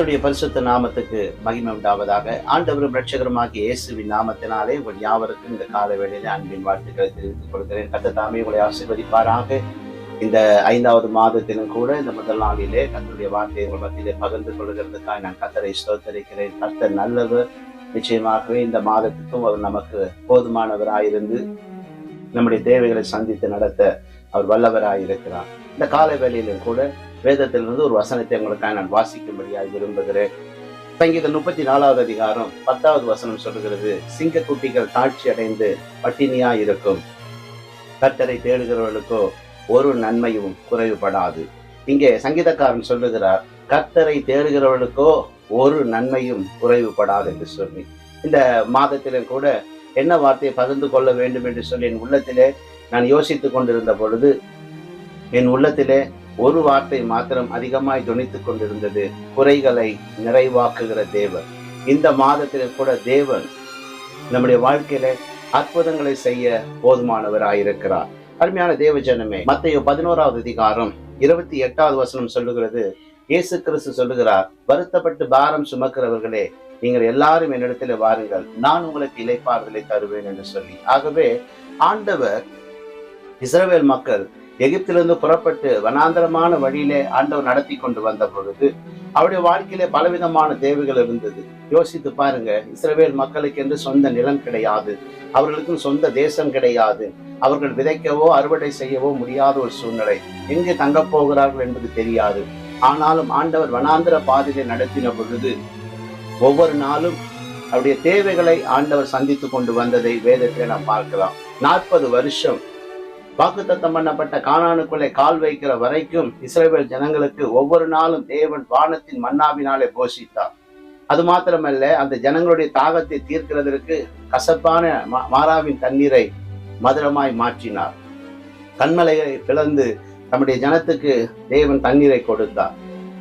கர்த்தருடைய பரிசுத்த நாமத்துக்கு மகிமை உண்டாவதாக. ஆண்டவரும் ரட்சகருமாகிய இயேசுவின் நாமத்தினாலே உங்கள் யாவருக்கும் இந்த கால வேளையில அன்பின் வாழ்த்துக்களை தெரிவித்துக் கொள்கிறேன். கத்த தாமே உங்களை ஆசீர்வதிப்பாராக. இந்த ஐந்தாவது மாதத்திலும் கூட இந்த முதல் நாளிலே கத்தருடைய வார்த்தையை உங்கள் மத்தியிலே பகிர்ந்து கொள்கிறதுக்காக நான் கத்தரை ஸ்தோத்தரிக்கிறேன். கர்த்தர் நல்லவர். நிச்சயமாகவே இந்த மாதத்துக்கும் அவர் நமக்கு போதுமானவராயிருந்து நம்முடைய தேவைகளை சந்தித்து நடத்த அவர் வல்லவராயிருக்கிறார். இந்த கால வேளையிலும் கூட வேதத்திலிருந்து ஒரு வசனத்தை உங்களுக்காக நான் வாசிக்கும்படியாக விரும்புகிறேன். சங்கீதம் முப்பத்தி நாலாவது அதிகாரம் பத்தாவது வசனம் சொல்லுகிறது சிங்கக்குட்டிகள் தாழ்ச்சி அடைந்து பட்டினியா இருக்கும். கர்த்தரை தேடுகிறவர்களுக்கோ ஒரு நன்மையும் குறைவுபடாது. இங்கே சங்கீதக்காரன் சொல்லுகிறார் கர்த்தரை தேடுகிறவர்களுக்கோ ஒரு நன்மையும் குறைவுபடாது என்று சொல்லி. இந்த மாதத்திலும் கூட என்ன வார்த்தையை பகிர்ந்து கொள்ள வேண்டும் என்று சொல்லி என் உள்ளத்திலே நான் யோசித்துக் கொண்டிருந்த பொழுது என் உள்ளத்திலே ஒரு வார்த்தை மாத்திரம் அதிகமாய் துணித்துக் கொண்டிருந்தது. குறைகளை நிறைவாக்குகிற தேவன். இந்த மாதத்திலே கூட தேவன் நம்முடைய வாழ்க்கையில அற்புதங்களை செய்ய போதுமானவராயிருக்கிறார். அருமையான தேவ ஜனமே மத்திய பதினோராவது அதிகாரம் இருபத்தி எட்டாவது வசனம் சொல்லுகிறது. இயேசு கிறிஸ்து சொல்லுகிறார் வருத்தப்பட்டு பாரம் சுமக்கிறவர்களே நீங்கள் எல்லாரும் என்னிடத்துல வாருங்கள். நான் உங்களுக்கு இலைப்பாறுதலை தருவேன் என்று சொல்லி. ஆகவே ஆண்டவர் இஸ்ரவேல் மக்கள் எகிப்திலிருந்து புறப்பட்டு வனாந்தரமான வழியிலே ஆண்டவர் நடத்தி கொண்டு வந்த பொழுது அவருடைய வாழ்க்கையிலே பலவிதமான தேவைகள் இருந்தது. யோசித்து பாருங்க இஸ்ரவேல் மக்களுக்கு என்று சொந்த நிலம் கிடையாது அவர்களுக்கும் சொந்த தேசம் கிடையாது அவர்கள் விதைக்கவோ அறுவடை செய்யவோ முடியாத ஒரு சூழ்நிலை. எங்கே தங்கப் போகிறார்கள் என்பது தெரியாது. ஆனாலும் ஆண்டவர் வனாந்திர பாதையை நடத்தின பொழுது ஒவ்வொரு நாளும் அவருடைய தேவைகளை ஆண்டவர் சந்தித்து கொண்டு வந்ததை வேதத்திலே நாம் பார்க்கலாம். நாற்பது வருஷம் வாக்குத்தத்தம் பண்ணப்பட்ட காணானுக்குள்ளே கால் வைக்கிற வரைக்கும் இஸ்ரேல் ஜனங்களுக்கு ஒவ்வொரு நாளும் தேவன் வானத்தின் மன்னாவினாலே போஷித்தார். அது மாத்திரமல்ல அந்த ஜனங்களுடைய தாகத்தை தீர்க்கிறதற்கு கசப்பான மா- மாறாவின் தண்ணீரை மதுரமாய் மாற்றினார். கண்மலைகளை பிளந்து தம்முடைய ஜனத்துக்கு தேவன் தண்ணீரை கொடுத்தார்.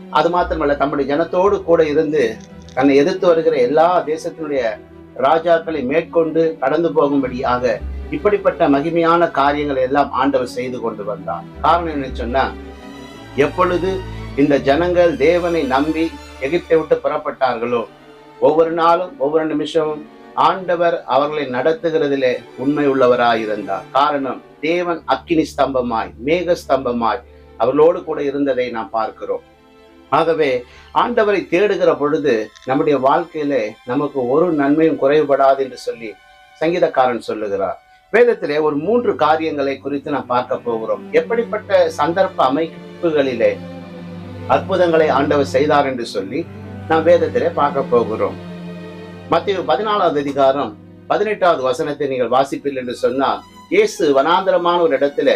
அது மாத்திரமல்ல தம்முடைய ஜனத்தோடு கூட இருந்து தன்னை எதிர்த்து வருகிற எல்லா தேசத்தினுடைய ராஜாக்களை மேற்கொண்டு கடந்து போகும்படியாக இப்படிப்பட்ட மகிமையான காரியங்களை எல்லாம் ஆண்டவர் செய்து கொண்டு வந்தார். காரணம் என்ன சொன்னா எப்பொழுது இந்த ஜனங்கள் தேவனை நம்பி எகிப்தை விட்டு புறப்பட்டார்களோ ஒவ்வொரு நாளும் ஒவ்வொரு நிமிஷமும் ஆண்டவர் அவர்களை நடத்துகிறதிலே உண்மை உள்ளவராயிருந்தார். காரணம் தேவன் அக்கினி ஸ்தம்பமாய் மேக ஸ்தம்பமாய் அவர்களோடு கூட இருந்ததை நாம் பார்க்கிறோம். ஆகவே ஆண்டவரை தேடுகிற பொழுது நம்முடைய வாழ்க்கையிலே நமக்கு ஒரு நன்மையும் குறைவுபடாது என்று சொல்லி சங்கீதக்காரன் சொல்லுகிறார். வேதத்திலே ஒரு மூன்று காரியங்களை குறித்து நாம் பார்க்க போகிறோம். எப்படிப்பட்ட சந்தர்ப்ப அமைப்புகளிலே அற்புதங்களை ஆண்டவர் செய்தார் என்று சொல்லி நாம் வேதத்திலே பார்க்க போகிறோம். மத்திய பதினாலாவது அதிகாரம் பதினெட்டாவது வசனத்தை நீங்கள் வாசிப்பீர்கள் என்று சொன்னால் இயேசு வனாந்தரமான ஒரு இடத்துல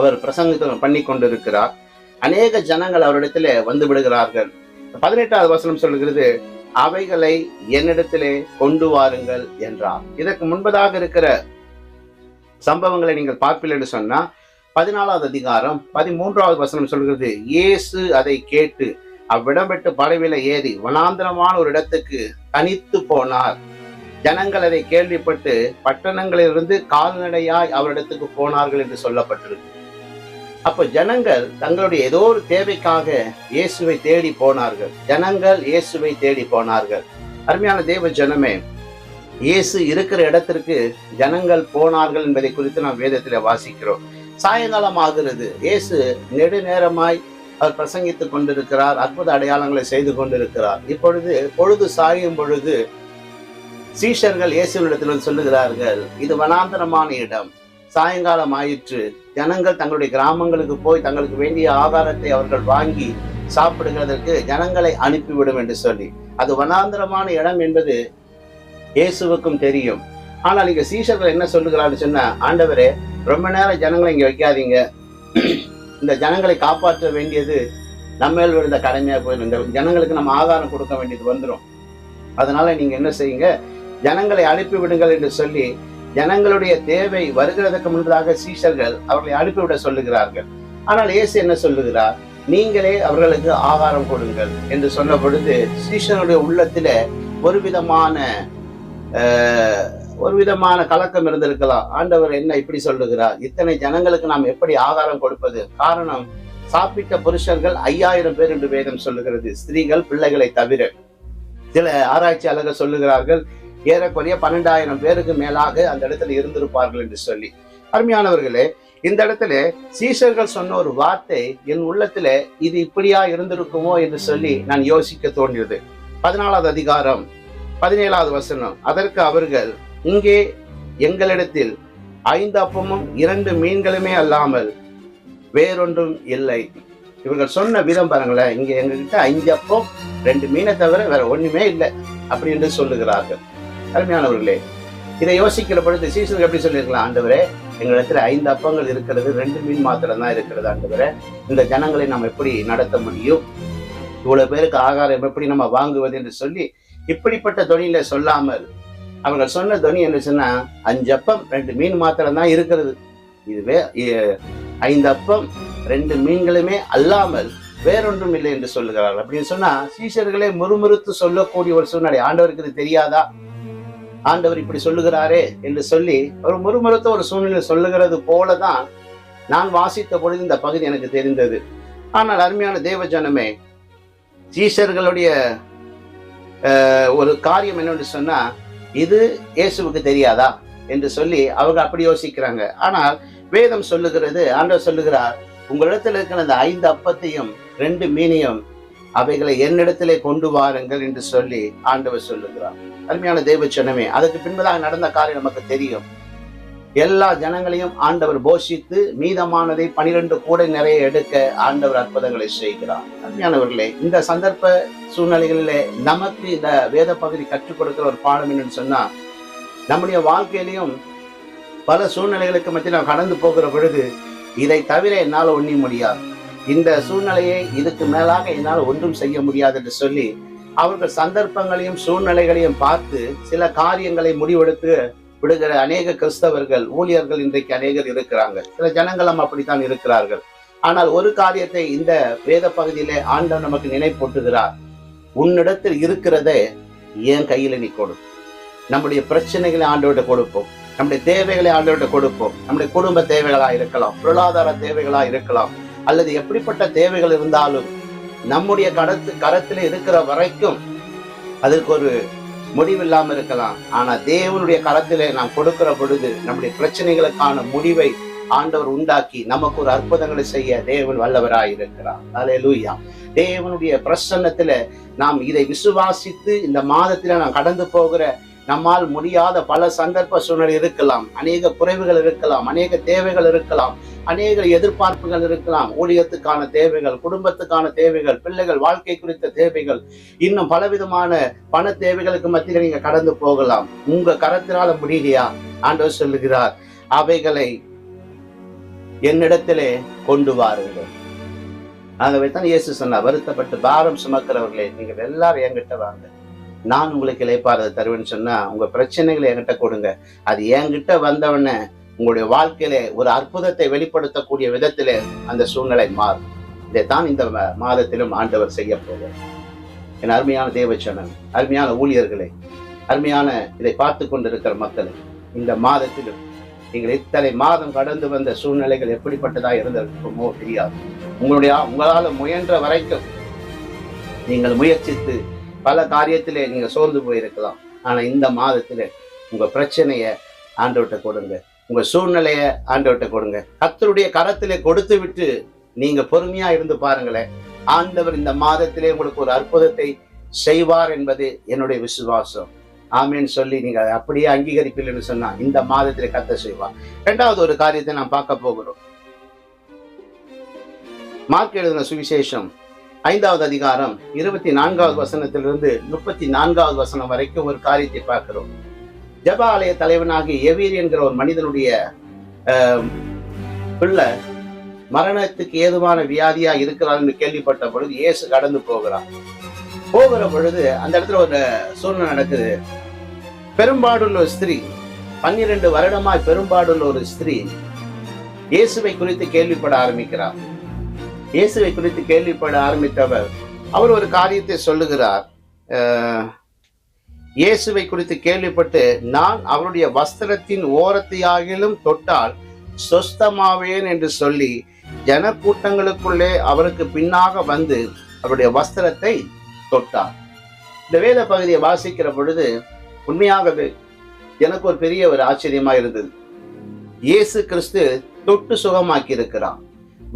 அவர் பிரசங்கத்தை பண்ணி கொண்டிருக்கிறார். அநேக ஜனங்கள் அவரிடத்துல வந்து விடுகிறார்கள். பதினெட்டாவது வசனம் சொல்கிறது அவைகளை என்னிடத்திலே கொண்டு வாருங்கள் என்றார். இதற்கு முன்பதாக இருக்கிற சம்பவங்களை நீங்கள் பார்ப்பீர்கள் என்று சொன்னா பதினாலாவது அதிகாரம் பதிமூன்றாவது வசனம் சொல்கிறது இயேசு அதை கேட்டு அவ்விடம் விட்டு படவில ஏறி வனாந்திரமான ஒரு இடத்துக்கு தனித்து போனார். ஜனங்கள் அதை கேள்விப்பட்டு பட்டணங்களிலிருந்து கால்நடையாய் அவரிடத்துக்கு போனார்கள் என்று சொல்லப்பட்டிருக்கு. அப்ப ஜனங்கள் தங்களுடைய ஏதோ ஒரு தேவைக்காக இயேசுவை தேடி போனார்கள். ஜனங்கள் இயேசுவை தேடி போனார்கள். அருமையான தேவ ஜனமே இயேசு இருக்கிற இடத்திற்கு ஜனங்கள் போனார்கள் என்பதை குறித்து நாம் வேதத்தில் வாசிக்கிறோம். சாயங்காலம் ஆகிறது. இயேசு நெடுநேரமாய் அவர் பிரசங்கித்துக் கொண்டிருக்கிறார் அற்புத அடையாளங்களை செய்து கொண்டிருக்கிறார். இப்பொழுது பொழுது சாயும் பொழுது சீஷர்கள் இயேசுவினிடத்தில் வந்து சொல்லுகிறார்கள் இது வனாந்தரமான இடம். சாயங்காலம் ஆயிற்று ஜனங்கள் தங்களுடைய கிராமங்களுக்கு போய் தங்களுக்கு வேண்டிய ஆகாரத்தை அவர்கள் வாங்கி சாப்பிடுகிறதற்கு ஜனங்களை அனுப்பிவிடும் என்று சொல்லி. அது வனாந்தரமான இடம் என்பது இயேசுவுக்கும் தெரியும். ஆனால் இங்க சீஷர்கள் என்ன சொல்லுகிறான்னு சொன்னா ஆண்டவரே ரொம்ப நேரம் ஜனங்களை இங்க வைக்காதீங்க. இந்த ஜனங்களை காப்பாற்ற வேண்டியது நம்ம மேல் விழுந்த கடமையா போயிடும். இந்த ஜனங்களுக்கு நம்ம ஆகாரம் கொடுக்க வேண்டியது வந்துடும் அதனால நீங்க என்ன செய்யுங்க? ஜனங்களை அனுப்பி விடுங்கள் என்று சொல்லி ஜனங்களுடைய தேவை வருகிறதுக்கு முன்பதாக சீஷர்கள் அவர்களை அனுப்பிவிட சொல்லுகிறார்கள். ஆனால் இயேசு என்ன சொல்லுகிறார்? நீங்களே அவர்களுக்கு ஆகாரம் கொடுங்கள் என்று சொன்ன பொழுது சீஷனுடைய உள்ளத்தில ஒரு விதமான ஒரு விதமான கலக்கம் இருந்திருக்கலாம். ஆண்டவர் என்ன இப்படி சொல்லுகிறார்? இத்தனை ஜனங்களுக்கு நாம் எப்படி ஆகாரம் கொடுப்பது? காரணம் சாப்பிட்ட புருஷர்கள் ஐயாயிரம் பேர் என்று வேதம் சொல்லுகிறது. ஸ்திரீகள் பிள்ளைகளை தவிர. சில ஆராய்ச்சியாளர்கள் சொல்லுகிறார்கள் ஏறக்குறைய பன்னெண்டாயிரம் பேருக்கு மேலாக அந்த இடத்துல இருந்திருப்பார்கள் என்று சொல்லி. அருமையானவர்களே இந்த இடத்துல சீஷர்கள் சொன்ன ஒரு வார்த்தை என் உள்ளத்துல இது இப்படியா இருந்திருக்குமோ என்று சொல்லி நான் யோசிக்க தோன்றியது. பதினாலாவது அதிகாரம் பதினேழாவது வசனம். அதற்கு அவர்கள் இங்கே எங்களிடத்தில் ஐந்து அப்பமும் இரண்டு மீன்களுமே அல்லாமல் வேறொன்றும் இல்லை. இவர்கள் சொன்ன விதம் பாருங்களேன் இங்க எங்ககிட்ட ஐந்து அப்பம் ரெண்டு மீனை தவிர வேற ஒண்ணுமே இல்லை அப்படி என்று சொல்லுகிறார்கள். அருமையானவர்களே இதை யோசிக்கிற பொழுது சீசனுக்கு எப்படி சொல்லியிருக்கலாம் ஆண்டவரே எங்களிடத்துல ஐந்து அப்பங்கள் இருக்கிறது ரெண்டு மீன் மாத்திரம் தான் இருக்கிறது ஆண்டவரே. இந்த ஜனங்களை நாம் எப்படி நடத்த முடியும்? இவ்வளவு பேருக்கு ஆகாரம் எப்படி நம்ம வாங்குவது என்று சொல்லி இப்படிப்பட்ட தொனியில சொல்லாமல் அவர்கள் சொன்ன துணி என்ன சொன்னா அஞ்சு அப்பம் ரெண்டு மீன் மாத்திரம் தான் இருக்கிறது. இதுவே ஐந்து அப்பம் ரெண்டு மீன்களுமே அல்லாமல் வேறொன்றும் இல்லை என்று சொல்லுகிறார்கள். அப்படின்னு சொன்னா சீசர்களே முறுமுறுத்து சொல்லக்கூடிய ஒரு சூழ்நிலை. ஆண்டவருக்கு இது தெரியாதா? ஆண்டவர் இப்படி சொல்லுகிறாரே என்று சொல்லி ஒரு முறுமுறுத்த ஒரு சூழ்நிலை சொல்லுகிறது போலதான் நான் வாசித்த பொழுது இந்த பகுதி எனக்கு தெரிந்தது. ஆனால் அருமையான தேவஜனமே சீஷர்களுடைய ஒரு காரியம் என்னன்னு சொன்னா இது இயேசுவுக்கு தெரியாதா என்று சொல்லி அவங்க அப்படி யோசிக்கிறாங்க. ஆனால் வேதம் சொல்லுகிறது ஆண்டவர் சொல்லுகிறார் உங்களிடத்தில் இருக்கிற அந்த ஐந்து அப்பத்தையும் ரெண்டு மீனையும் அவைகளை என்னிடத்திலே கொண்டு வாருங்கள் என்று சொல்லி ஆண்டவர் சொல்லுகிறார். அருமையான தெய்வ சின்னமே அதுக்கு பின்பதாக நடந்த காரியம் நமக்கு தெரியும். எல்லா ஜனங்களையும் ஆண்டவர் போஷித்து மீதமானதை பனிரெண்டு கூடை நிறைய எடுக்க ஆண்டவர் அற்புதங்களை செய்கிறார். அருமையானவர்களே இந்த சந்தர்ப்ப சூழ்நிலைகளிலே நமக்கு இந்த வேத பகுதி கற்றுக் கொடுக்கிற ஒரு பாடம் என்னன்னு சொன்னா நம்முடைய வாழ்க்கையிலையும் பல சூழ்நிலைகளுக்கு மத்தியில் நாம் கடந்து போகிற பொழுது இதை தவிர என்னால் ஒன்றும் முடியாது. இந்த சூழ்நிலையை இதுக்கு மேலாக என்னால் ஒன்றும் செய்ய முடியாது என்று சொல்லி அவர்கள் சந்தர்ப்பங்களையும் சூழ்நிலைகளையும் பார்த்து சில காரியங்களை முடிவெடுத்து விடுகிற அநேக கிறிஸ்தவர்கள் ஊழியர்கள் இன்றைக்கு அநேகர் இருக்கிறாங்க. சில ஜனங்களும் அப்படித்தான் இருக்கிறார்கள். ஆனால் ஒரு காரியத்தை இந்த வேத பகுதியிலே ஆண்டவர் நமக்கு நினைப்பூட்டுகிறார். உன்னிடத்தில் இருக்கிறதே என் கையில நீ கொடு. நம்முடைய பிரச்சனைகளை ஆண்டவர்கிட்ட கொடுப்போம். நம்முடைய தேவைகளை ஆண்டவர்கிட்ட கொடுப்போம். நம்முடைய குடும்ப தேவைகளா இருக்கலாம் பொருளாதார தேவைகளா இருக்கலாம். அல்லது எப்படிப்பட்ட தேவைகள் இருந்தாலும் நம்முடைய கடத்து கரத்தில் இருக்கிற வரைக்கும் அதற்கு ஒரு முடிவில்லாம இருக்கலாம். ஆனா தேவனுடைய கரத்திலே நாம் கொடுக்கிற பொழுது நம்முடைய பிரச்சனைகளுக்கான முடிவை ஆண்டவர் உண்டாக்கி நமக்கு ஒரு அற்புதங்களை செய்ய தேவன் வல்லவராய் இருக்கிறார். லூயா தேவனுடைய பிரசன்னத்துல நாம் இதை விசுவாசித்து இந்த மாதத்தில் நாம் கடந்து போகிற நம்மால் முடியாத பல சந்தர்ப்ப சூழ்நிலை இருக்கலாம். அநேக குறைவுகள் இருக்கலாம் அநேக தேவைகள் இருக்கலாம் அநேக எதிர்பார்ப்புகள் இருக்கலாம். ஊழியத்துக்கான தேவைகள் குடும்பத்துக்கான தேவைகள் பிள்ளைகள் வாழ்க்கை குறித்த தேவைகள் இன்னும் பலவிதமான பண தேவைகளுக்கு மத்தியில் நீங்க கடந்து போகலாம். உங்க கரத்தினால முடியலையா? ஆண்டவர் சொல்லுகிறார் அவைகளை என்னிடத்திலே கொண்டு வாருங்கள். ஆகவே தான் இயேசு சொன்னார் வருத்தப்பட்டு பாரம் சுமக்கிறவர்களே நீங்கள் எல்லாரும் என்கிட்ட வாங்க நான் உங்களுக்கு இழைப்பாரதை தருவேன்னு சொன்னா உங்க பிரச்சனைகளை என்கிட்ட கொடுங்க. அது என்கிட்ட வந்தவொடனே உங்களுடைய வாழ்க்கையில ஒரு அற்புதத்தை வெளிப்படுத்தக்கூடிய விதத்திலே அந்த சூழ்நிலை மாறும். இதைத்தான் இந்த மாதத்திலும் ஆண்டவர் செய்ய போவார் என் அருமையான தேவச்சனன் அருமையான ஊழியர்களே அருமையான இதை பார்த்து கொண்டிருக்கிற மக்களை இந்த மாதத்திலும் நீங்கள் இத்தனை மாதம் கடந்து வந்த சூழ்நிலைகள் எப்படிப்பட்டதா இருந்திருக்குமோ தெரியாது. உங்களுடைய உங்களால் முயன்ற வரைக்கும் நீங்கள் முயற்சித்து பல காரியத்திலே நீங்க சோர்ந்து போயிருக்கலாம். ஆனா இந்த மாதத்தில் உங்கள் பிரச்சனையை ஆண்டவர்கிட்ட கொடுங்க. உங்க சூழ்நிலையை ஆண்டவர்கிட்ட கொடுங்க. கத்தருடைய கரத்திலே கொடுத்து விட்டு நீங்க பொறுமையா இருந்து பாருங்களேன். ஆண்டவர் இந்த மாதத்திலே உங்களுக்கு ஒரு அற்புதத்தை செய்வார் என்பது என்னுடைய விசுவாசம். ஆமேன்னு சொல்லி நீங்க அதை அப்படியே அங்கீகரிப்பீங்கன்னு சொன்னா இந்த மாதத்திலே கத்த செய்வார். ரெண்டாவது ஒரு காரியத்தை நான் பார்க்க போகிறோம். மார்க் எழுதின சுவிசேஷம் ஐந்தாவது அதிகாரம் இருபத்தி நான்காவது வசனத்திலிருந்து முப்பத்தி நான்காவது வசனம் வரைக்கும் ஒரு காரியத்தை பார்க்கிறோம். ஜப ஆலய தலைவனாகிய எவீர் என்கிற ஒரு மனிதனுடைய பிள்ளை மரணத்துக்கு ஏதுவான வியாதியா இருக்கிறார் என்று கேள்விப்பட்ட பொழுது இயேசு கடந்து போகிறார். போகிற பொழுது அந்த இடத்துல ஒரு சூழ்நிலை நடக்குது. பெரும்பாடுள்ள ஒரு ஸ்திரீ பன்னிரண்டு வருடமாய் பெரும்பாடுள்ள ஒரு ஸ்திரீ இயேசுவை குறித்து கேள்விப்பட ஆரம்பிக்கிறார். இயேசுவை குறித்து கேள்விப்பட ஆரம்பித்தவர். அவர் ஒரு காரியத்தை சொல்லுகிறார். இயேசுவை குறித்து கேள்விப்பட்டு நான் அவருடைய வஸ்திரத்தின் ஓரத்தையாகிலும் தொட்டால் சொஸ்தமாவேன் என்று சொல்லி ஜன கூட்டங்களுக்குள்ளே அவருக்கு பின்னாக வந்து அவருடைய வஸ்திரத்தை தொட்டார். இந்த வேத பகுதியை வாசிக்கிற பொழுது உண்மையாகவே எனக்கு ஒரு பெரிய ஒரு ஆச்சரியமா இருந்தது. இயேசு கிறிஸ்து தொட்டு சுகமாக்கி இருக்கிறான்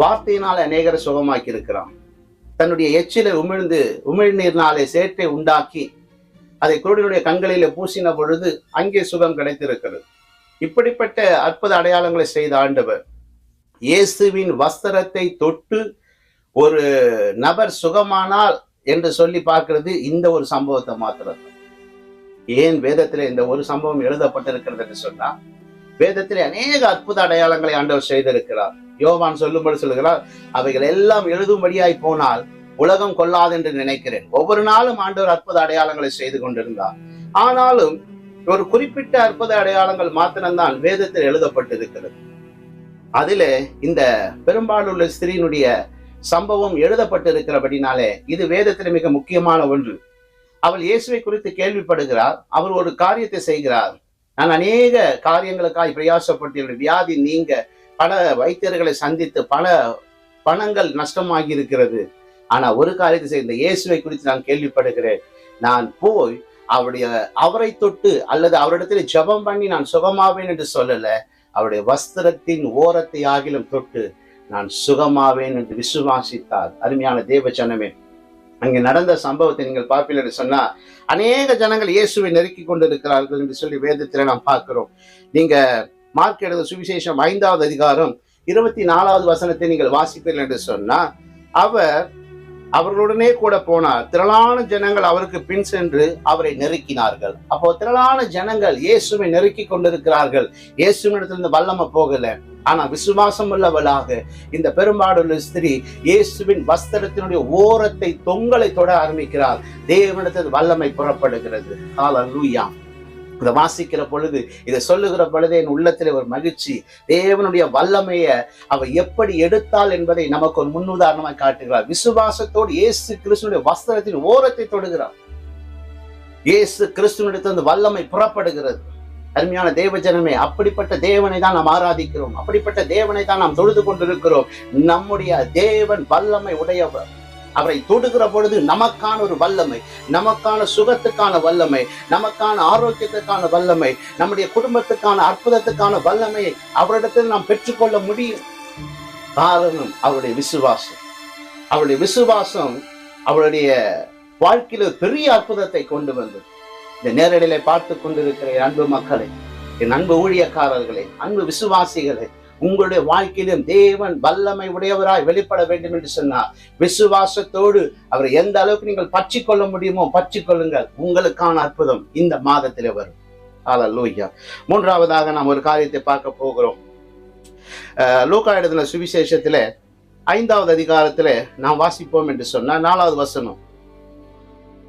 வார்த்தையினால் அநேகரை சுகமாக்கி இருக்கிறான் தன்னுடைய எச்சிலை உமிழ்ந்து உமிழ்நீர்னாலே சேற்றை உண்டாக்கி அதை குருடனுடைய கண்களிலே பூசின பொழுது அங்கே சுகம் கிடைத்திருக்கிறது. இப்படிப்பட்ட அற்புத அடையாளங்களை செய்த ஆண்டவர் இயேசுவின் வஸ்திரத்தை தொட்டு ஒரு நபர் சுகமானால் என்று சொல்லி பார்க்கிறது இந்த ஒரு சம்பவத்தை மாத்திரம். ஏன் வேதத்தில் இந்த ஒரு சம்பவம் எழுதப்பட்டிருக்கிறது என்று சொன்னால் வேதத்தில் அநேக அற்புத அடையாளங்களை ஆண்டவர் செய்திருக்கிறார். யோவான் சொல்லும்படி சொல்லுகிறார் அவைகள் எல்லாம் எழுதும்படியாய் போனால் உலகம் கொள்ளாது என்று நினைக்கிறேன். ஒவ்வொரு நாளும் ஆண்டவர் அற்புத அடையாளங்களை செய்து கொண்டிருந்தார். ஆனாலும் ஒரு குறிப்பிட்ட அற்புத அடையாளங்கள் மாத்திரம்தான் வேதத்தில் எழுதப்பட்டிருக்கிறது. அதிலே இந்த பெரும்பாலுள்ள ஸ்திரீனுடைய சம்பவம் எழுதப்பட்டிருக்கிறபடினாலே இது வேதத்தில் மிக முக்கியமான ஒன்று. அவள் இயேசுவை குறித்து கேள்விப்படுகிறார் அவர் ஒரு காரியத்தை செய்கிறார். நான் அநேக காரியங்களுக்காய் பிரயாசப்பட்டு வியாதி நீங்க பல வைத்தியர்களை சந்தித்து பல பணங்கள் நஷ்டமாகி இருக்கிறது ஆனா ஒரு காரியத்தை செய்த இயேசுவை குறித்து நான் கேள்விப்படுகிறேன். நான் போய் அவருடைய அவரை தொட்டு அல்லது அவரிடத்தில் ஜெபம் பண்ணி நான் சுகமாவேன் என்று சொல்லல. அவருடைய வஸ்திரத்தின் ஓரத்தை ஆகிலும் தொட்டு நான் சுகமாவேன் என்று விசுவாசித்தார். அருமையான தேவ ஜனமே அங்கே நடந்த சம்பவத்தை நீங்கள் பார்ப்பீர்கள் என்று சொன்னா அநேக ஜனங்கள் இயேசுவை நெருக்கி கொண்டிருக்கிறார்கள் என்று சொல்லி வேதத்தில் நாம் பார்க்கிறோம். நீங்க மார்க் எழுத சுவிசேஷம் ஐந்தாவது அதிகாரம் இருபத்தி நாலாவது வசனத்தை நீங்கள் வாசிப்பீர்கள் என்று சொன்னா அவர் அவர்களுடனே கூட போனார். திரளான ஜனங்கள் அவருக்கு பின் சென்று அவரை நெருக்கினார்கள். அப்போ திரளான ஜனங்கள் இயேசுவை நெருக்கி கொண்டிருக்கிறார்கள். இயேசுவினிடத்திலிருந்து வல்லம போகல. ஆனா விசுவாசம் உள்ளவளாக இந்த பெரும்பாடுள்ள ஸ்திரீ இயேசுவின் வஸ்திரத்தினுடைய ஓரத்தை தொங்கலை தொட ஆரம்பிக்கிறார் தேவனிடத்தில் வல்லமை புறப்படுகிறது. ஹalleluya இதை வாசிக்கிற பொழுது இதை சொல்லுகிற பொழுது என் உள்ளத்திலே ஒரு மகிழ்ச்சி தேவனுடைய வல்லமையை அவள் எப்படி எடுத்தாள் என்பதை நமக்கு ஒரு முன்னுதாரணமாக காட்டுகிறார். விசுவாசத்தோடு இயேசு கிறிஸ்துனுடைய வஸ்திரத்தின் ஓரத்தை தொடுகிறார். இயேசு கிறிஸ்துவனிடத்திலிருந்து வல்லமை புறப்படுகிறது. அருமையான தேவ ஜனமே அப்படிப்பட்ட தேவனை தான் நாம் ஆராதிக்கிறோம். அப்படிப்பட்ட தேவனை தான் நாம் தொழுது கொண்டிருக்கிறோம். நம்முடைய தேவன் வல்லமை உடையவர். அவரை தொடுகிற பொழுது நமக்கான ஒரு வல்லமை நமக்கான சுகத்துக்கான வல்லமை நமக்கான ஆரோக்கியத்துக்கான வல்லமை நம்முடைய குடும்பத்துக்கான அற்புதத்துக்கான வல்லமையை அவரிடத்தில் நாம் பெற்றுக்கொள்ள முடியும். காரணம் அவருடைய விசுவாசம். அவருடைய விசுவாசம் அவருடைய வாழ்க்கையில பெரிய அற்புதத்தை கொண்டு வந்தது. இந்த நேரடியில பார்த்து கொண்டிருக்கிற அன்பு மக்களை என் அன்பு ஊழியக்காரர்களே அன்பு விசுவாசிகளே உங்களுடைய வாழ்க்கையிலும் தேவன் வல்லமை உடையவராய் வெளிப்பட வேண்டும் என்று சொன்னார். விசுவாசத்தோடு அவரை எந்த அளவுக்கு நீங்கள் பற்றி கொள்ள முடியுமோ பற்றி கொள்ளுங்கள் உங்களுக்கான அற்புதம் இந்த மாதத்திலே வரும். அல்லூயா மூன்றாவதாக நாம் ஒரு காரியத்தை பார்க்க போகிறோம். லூக்கா எழுதின சுவிசேஷத்துல ஐந்தாவது அதிகாரத்தில் நாம் வாசிப்போம் என்று சொன்னா நாலாவது வசனம்.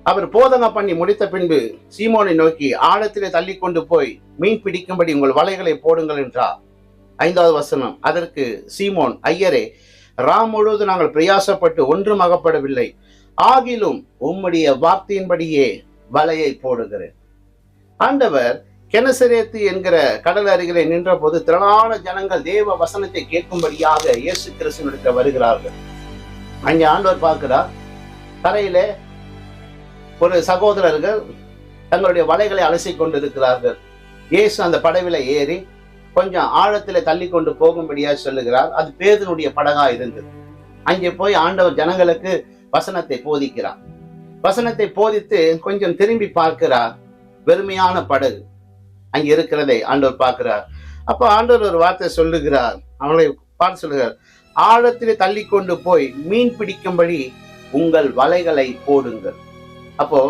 அவர் போதனை பண்ணி முடித்த பின்பு சீமோனை நோக்கி ஆழத்திலே தள்ளி கொண்டு போய் மீன் பிடிக்கும்படி உங்கள் வலைகளை போடுங்கள் என்றார். ஐந்தாவது வசனம். அதற்கு சீமோன் ஐயரே ராம் முழுவதும் நாங்கள் பிரயாசப்பட்டு ஒன்றும் அகப்படவில்லை. ஆகிலும் உம்முடைய வார்த்தையின்படியே வலையை போடுகிறேன். ஆண்டவர் கெனசரேத்து என்கிற கடல் அருகிலே நின்ற போது திரளான ஜனங்கள் தேவ வசனத்தை கேட்கும்படியாக இயேசு கிறிஸ்துவனுக்கு வருகிறார்கள். அங்கே ஆண்டவர் பார்க்கிறார் கரையில ஒரு சகோதரர்கள் தங்களுடைய வலைகளை அலசி கொண்டிருக்கிறார்கள் இயேசு அந்த படவில ஏறி கொஞ்சம் ஆழத்துல தள்ளி கொண்டு போகும்படியா சொல்லுகிறார். அது பேதனுடைய படகா இருந்தது. அங்கே போய் ஆண்டவர் ஜனங்களுக்கு வசனத்தை போதிக்கிறார். வசனத்தை போதித்து கொஞ்சம் திரும்பி பார்க்கிறார். வெறுமையான படகு அங்க இருக்கிறதை ஆண்டவர் பார்க்கிறார். அப்போ ஆண்டவர் ஒரு வார்த்தை சொல்லுகிறார். அவங்களை பார்த்து சொல்லுகிறார் ஆழத்திலே தள்ளி கொண்டு போய் மீன் பிடிக்கும்படி உங்கள் வலைகளை போடுங்கள். அப்போ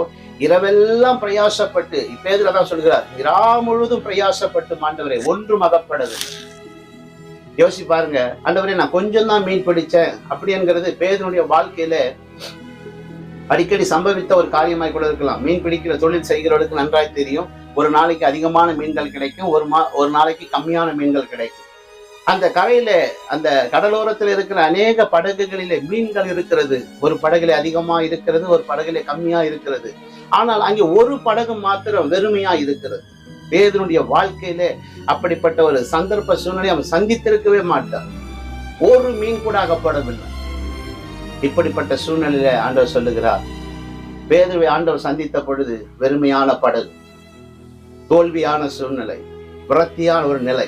இரவெல்லாம் பிரயாசப்பட்டு இப்பேதுல தான் சொல்கிறார் இரா முழுதும் பிரயாசப்பட்டு மாண்டவரை ஒன்றும் அகப்படது யோசி பாருங்க ஆண்டவரே நான் கொஞ்சம் தான் மீன் பிடிச்சேன் அப்படிங்கிறது பேதனுடைய வாழ்க்கையில அடிக்கடி சம்பவித்த ஒரு காரியமாய் கூட இருக்கலாம். மீன் பிடிக்கிற தொழில் செய்கிறவர்களுக்கு நன்றாய் தெரியும். ஒரு நாளைக்கு அதிகமான மீன்கள் கிடைக்கும் ஒரு மா ஒரு நாளைக்கு கம்மியான மீன்கள் கிடைக்கும். அந்த கரையில அந்த கடலோரத்தில் இருக்கிற அநேக படகுகளிலே மீன்கள் இருக்கிறது. ஒரு படகுல அதிகமா இருக்கிறது ஒரு படகுல கம்மியா இருக்கிறது. ஆனால் அங்கே ஒரு படகு மாத்திரம் வெறுமையா இருக்கிறது. பேதனுடைய வாழ்க்கையிலே அப்படிப்பட்ட ஒரு சந்தர்ப்ப சூழ்நிலை அவன் சந்தித்திருக்கவே மாட்டான். ஒரு மீன் கூட அகப்படவில்லை. இப்படிப்பட்ட சூழ்நிலையில ஆண்டவர் சொல்லுகிறார் பேதுவை ஆண்டவர் சந்தித்த பொழுது வெறுமையான படகு தோல்வியான சூழ்நிலை விரத்தியான ஒரு நிலை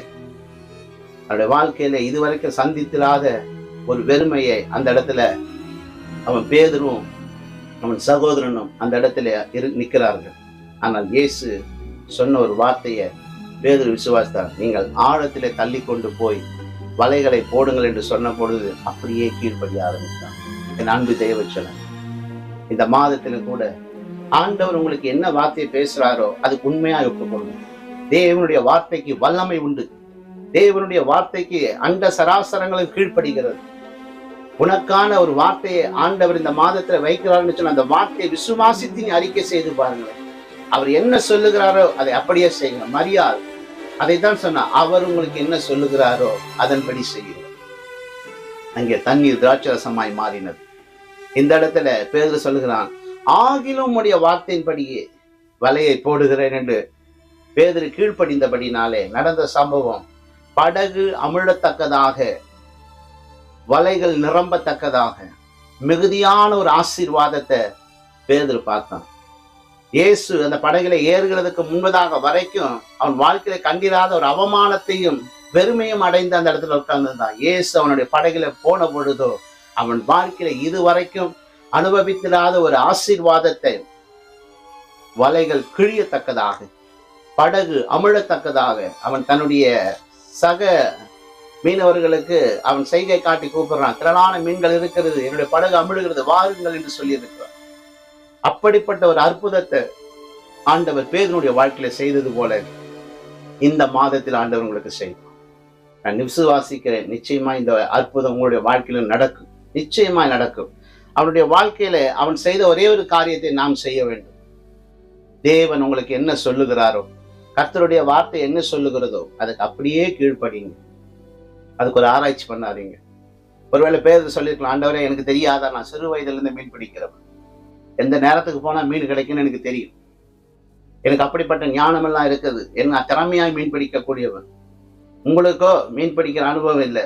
அவருடைய வாழ்க்கையில இதுவரைக்கும் சந்தித்திராத ஒரு வெறுமையை அந்த இடத்துல அவன் பேதரும் அவன் சகோதரனும் அந்த இடத்துல இரு நிற்கிறார்கள். ஆனால் இயேசு சொன்ன ஒரு வார்த்தையை பேதுரு விசுவாசித்தார். நீங்கள் ஆழத்திலே தள்ளி கொண்டு போய் வலைகளை போடுங்கள் என்று சொன்ன பொழுது அப்படியே கீழ்ப்படிய ஆரம்பித்தான் என் அன்பு தேவச்சனன் இந்த மாதத்தில் கூட ஆண்டவர் உங்களுக்கு என்ன வார்த்தையை பேசுறாரோ அதுக்கு உண்மையா ஒப்புக்கொள்ளுங்க தேவனுடைய வார்த்தைக்கு வல்லமை உண்டு. தேவனுடைய வார்த்தைக்கு அண்ட சராசரங்களும் கீழ்ப்படுகிறது. உனக்கான ஒரு வார்த்தையை ஆண்டவர் இந்த மாதத்துல வைக்கிறாருன்னு சொன்ன அந்த வார்த்தையை விசுவாசித்து நீ அறிக்கை செய்து பாருங்களேன். அவர் என்ன சொல்லுகிறாரோ அதை அப்படியே செய்யுங்க. மரியாதை தான் சொன்னா அவர் உங்களுக்கு என்ன சொல்லுகிறாரோ அதன்படி செய்யுங்க. அங்கே தண்ணீர் திராட்சரசமாய் மாறினது. இந்த இடத்துல பேர் சொல்லுகிறான் ஆகிலும் உடைய வார்த்தையின்படியே வலையை போடுகிறேன் என்று பேதர் கீழ்ப்படிந்தபடினாலே நடந்த சம்பவம் படகு அமிழத்தக்கதாக வலைகள் நிரம்பத்தக்கதாக மிகுதியான ஒரு ஆசீர்வாதத்தை பேதர் பார்த்தான். இயேசு அந்த படகுல ஏறுகிறதுக்கு முன்பதாக வரைக்கும் அவன் வாழ்க்கையில கண்டிராத ஒரு அவமானத்தையும் பெருமையும் அடைந்து அந்த இடத்துல உட்கார்ந்துருந்தான். இயேசு அவனுடைய படகுல போன பொழுதோ அவன் வாழ்க்கையில இதுவரைக்கும் அனுபவித்திராத ஒரு ஆசீர்வாதத்தை வலைகள் கிழியத்தக்கதாக படகு அமிழத்தக்கதாக அவன் தன்னுடைய சக மீனவர்களுக்கு அவன் செய்கை காட்டி கூப்பிடுறான். திரளான மீன்கள் இருக்கிறது என்னுடைய படகு அமிழுகிறது வாருங்கள் என்று சொல்லி இருக்கிறான் அப்படிப்பட்ட ஒரு அற்புதத்தை ஆண்டவர் பேதனுடைய வாழ்க்கையில செய்தது போல இந்த மாதத்தில் ஆண்டவர் உங்களுக்கு செய்யும் நான் விசுவாசிக்கிறேன் நிச்சயமா இந்த அற்புதம் உங்களுடைய வாழ்க்கையில நடக்கும். நிச்சயமாய் நடக்கும். அவனுடைய வாழ்க்கையில அவன் செய்த ஒரே ஒரு காரியத்தை நாம் செய்ய வேண்டும். தேவன் உங்களுக்கு என்ன சொல்லுகிறாரோ கர்த்தருடைய வார்த்தை என்ன சொல்லுகிறதோ அதுக்கு அப்படியே கீழ்ப்படிங்க. அதுக்கு ஒரு ஆராய்ச்சி பண்ணாதீங்க. ஒருவேளை பேர் சொல்லியிருக்கலாம் ஆண்டவரே எனக்கு தெரியாதா? நான் சிறு வயதுலேருந்து மீன் பிடிக்கிறவன். எந்த நேரத்துக்கு போனால் மீன் கிடைக்கும்னு எனக்கு தெரியும். எனக்கு அப்படிப்பட்ட ஞானம் எல்லாம் இருக்குது. என்ன திறமையாய் மீன் பிடிக்கக்கூடியவன். உங்களுக்கோ மீன் பிடிக்கிற அனுபவம் இல்லை.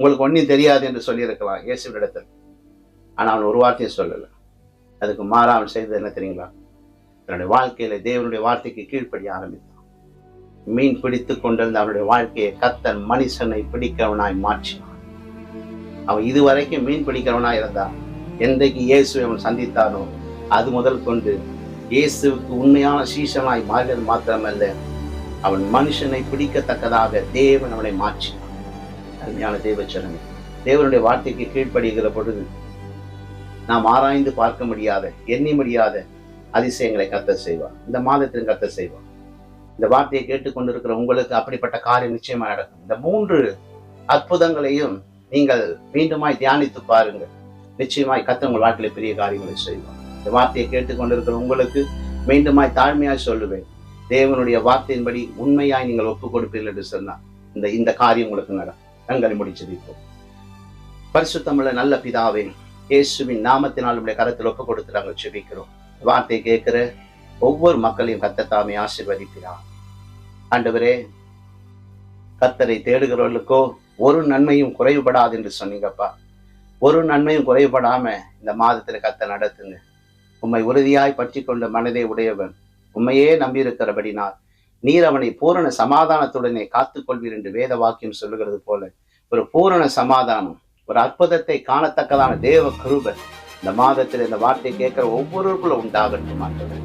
உங்களுக்கு ஒன்றும் தெரியாது என்று சொல்லியிருக்கலாம் இயேசுவிடத்தில் ஆனால் அவன் ஒரு வார்த்தையும் சொல்லலை. அதுக்கு மாறா அவன் செய்தது என்ன தெரியுங்களா? தன்னுடைய வாழ்க்கையில தேவனுடைய வார்த்தைக்கு கீழ்ப்படி ஆரம்பித்தான். மீன் பிடித்து கொண்டிருந்த அவனுடைய வாழ்க்கையை கத்தன் மனுஷனை பிடிக்கிறவனாய் மாற்றினான். அவன் இதுவரைக்கும் மீன் பிடிக்கிறவனாய் இருந்தான். என்றைக்கு இயேசுவை அவன் சந்தித்தானோ அது முதல் கொண்டு இயேசுவுக்கு உண்மையான சீசனாய் மாறியது மாத்திரமல்ல அவன் மனுஷனை பிடிக்கத்தக்கதாக தேவன் அவனை மாற்றினான். அருமையான தேவச்சரமே தேவனுடைய வார்த்தைக்கு கீழ்ப்படுகிற பொழுது நாம் ஆராய்ந்து பார்க்க முடியாத எண்ணி முடியாத அதிசயங்களை கத்த செய்வார். இந்த மாதத்திலும் கத்த செய்வார். இந்த வார்த்தையை கேட்டுக்கொண்டிருக்கிற உங்களுக்கு அப்படிப்பட்ட காரியம் நிச்சயமா நடக்கும். இந்த மூன்று அற்புதங்களையும் நீங்கள் மீண்டுமாய் தியானித்து பாருங்கள். நிச்சயமாய் கத்த உங்கள் வாழ்க்கையில பெரிய காரியங்களை செய்வார். இந்த வார்த்தையை கேட்டுக்கொண்டிருக்கிற உங்களுக்கு மீண்டுமாய் தாழ்மையாய் சொல்லுவேன். தேவனுடைய வார்த்தையின்படி உண்மையாய் நீங்கள் ஒப்பு கொடுப்பீர்கள் என்று சொன்னால் இந்த இந்த காரியம் உங்களுக்கு நடக்கும். கண்களை முடிச்சிருப்போம் பரிசுத்தமுள்ள நல்ல பிதாவே இயேசுவின் நாமத்தினால் உடைய கரத்தில் ஒப்பு கொடுத்து நாங்கள் செபிக்கிறோம். வார்த்தை கேட்கிற ஒவ்வொரு மக்களையும் கத்தத்தாமே ஆசிர்வதிக்கிறார். ஆண்டவரே கத்தரை தேடுகிறவர்களுக்கோ ஒரு நன்மையும் குறைவுபடாது என்று சொன்னீங்கப்பா. ஒரு நன்மையும் குறைவுபடாம இந்த மாதத்துல கத்த நடத்துங்க. உம்மை உறுதியாய் பற்றி கொண்ட மனதை உடையவன் உண்மையே நம்பியிருக்கிறபடினால் நீர் அவனை பூரண சமாதானத்துடனே காத்துக்கொள்வீர் என்று வேத வாக்கியம் சொல்லுகிறது போல. ஒரு பூரண சமாதானம் ஒரு அற்புதத்தை காணத்தக்கதான தேவ கிருபை இந்த மாதத்தில் இந்த வார்த்தை கேட்கிற ஒவ்வொருவருக்குள்ள உண்டாகட்டும் ஆண்டவர்.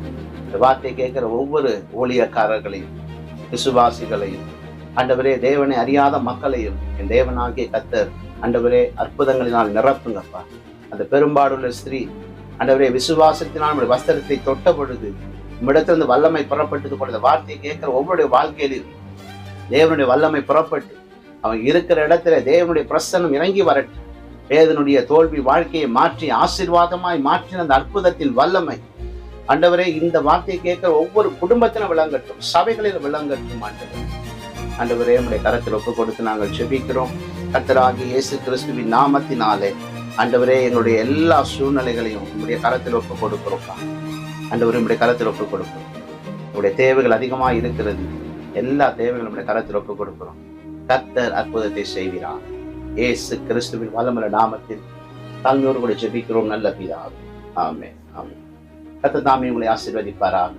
இந்த வார்த்தை கேட்கிற ஒவ்வொரு ஊழியக்காரர்களையும் விசுவாசிகளையும் அண்டவரே தேவனை அறியாத மக்களையும் என் தேவனாகிய கத்தர் அண்டவரே அற்புதங்களினால் நிரப்புங்கப்பா. அந்த பெரும்பாடுள்ள ஸ்திரீ அண்டவரே விசுவாசத்தினால் நம்முடைய வஸ்திரத்தை தொட்ட பொழுது உம்மிடத்திலிருந்து வல்லமை புறப்பட்டது போல இந்த வார்த்தையை கேட்கிற ஒவ்வொருடைய வாழ்க்கையிலும் தேவனுடைய வல்லமை புறப்பட்டு அவன் இருக்கிற இடத்துல தேவனுடைய பிரசன்னம் இறங்கி வரட்டும். வேதனுடைய தோல்வி வாழ்க்கையை மாற்றி ஆசீர்வாதமாய் மாற்றின அந்த அற்புதத்தின் வல்லமை. ஆண்டவரே இந்த வார்த்தையை கேட்கிற ஒவ்வொரு குடும்பத்திலும் விளங்கட்டும் சபைகளில் விளங்கட்டும் ஆண்டவர். ஆண்டவரே நம்முடைய கரத்தில் ஒப்பு கொடுத்து நாங்கள் செபிக்கிறோம். கத்தராகி இயேசு கிறிஸ்துவின் நாமத்தினாலே ஆண்டவரே எங்களுடைய எல்லா சூழ்நிலைகளையும் உங்களுடைய கரத்தில் ஒப்பு கொடுக்கிறோம்ப்பா ஆண்டவரே உங்களுடைய கரத்தில் ஒப்பு கொடுக்கிறோம். உங்களுடைய தேவைகள் அதிகமாக இருக்கிறது. எல்லா தேவைகளும் நம்முடைய கரத்தில் ஒப்பு கொடுக்கிறோம். கத்தர் அற்புதத்தை செய்கிறார் இயேசு கிறிஸ்துவின் வல்லமல நாமத்தில் தாழ்மையோடு கூட ஜெபிக்கிறோம். நல்ல பிதாவே. ஆமே ஆமே கத்த தாமே உங்களை ஆசீர்வதிப்பாராக.